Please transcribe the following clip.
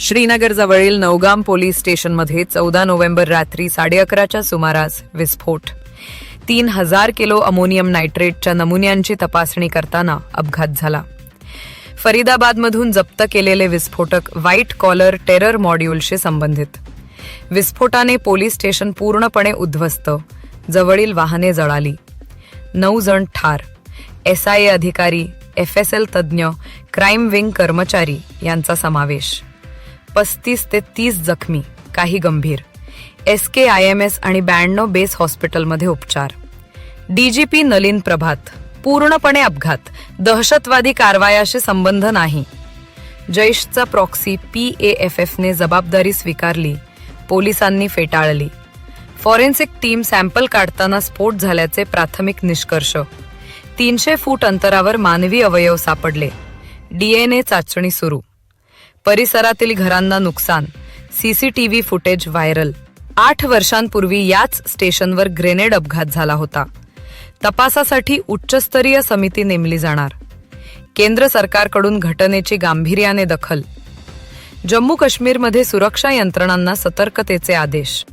श्रीनगरजवळील Naugam police स्टेशनमध्ये चौदा November रात्री साडे अकराच्या सुमारास विस्फोट. तीन हजार किलो अमोनियम नायट्रेटच्या नमुन्यांची तपासणी करताना अपघात झाला. फरीदाबादमधून जप्त केलेले विस्फोटक व्हाईट कॉलर टेरर मॉड्यूलशी संबंधित. विस्फोटाने पोलीस स्टेशन पूर्णपणे उद्ध्वस्त जवळील वाहने जळाली. नऊ जण ठार. एस आय ए अधिकारी एफ एस एल तज्ज्ञ क्राईम विंग कर्मचारी यांचा समावेश. पस्तीस ते तीस जखमी काही गंभीर. S K I M S आणि ब्याण्णव बेस हॉस्पिटलमध्ये उपचार. डीजीपी नलिन प्रभात पूर्णपणे अपघात दहशतवादी कारवायाशी संबंध नाही. जैशचा प्रॉक्सी पी ए एफ एफने जबाबदारी स्वीकारली पोलिसांनी फेटाळली. फॉरेन्सिक टीम सॅम्पल काढताना स्फोट झाल्याचे प्राथमिक निष्कर्ष. तीनशे फूट अंतरावर मानवी अवयव सापडले. डीएनए चाचणी सुरू. परिसरातील घरांना नुकसान. CCTV footage viral. आठ वर्षांपूर्वी याच स्टेशनवर ग्रेनेड अपघात झाला होता. तपासासाठी उच्चस्तरीय समिती नेमली जाणार. केंद्र सरकारकडून घटनेची गांभीर्याने दखल. जम्मू काश्मीरमध्ये सुरक्षा यंत्रणांना सतर्कतेचे आदेश.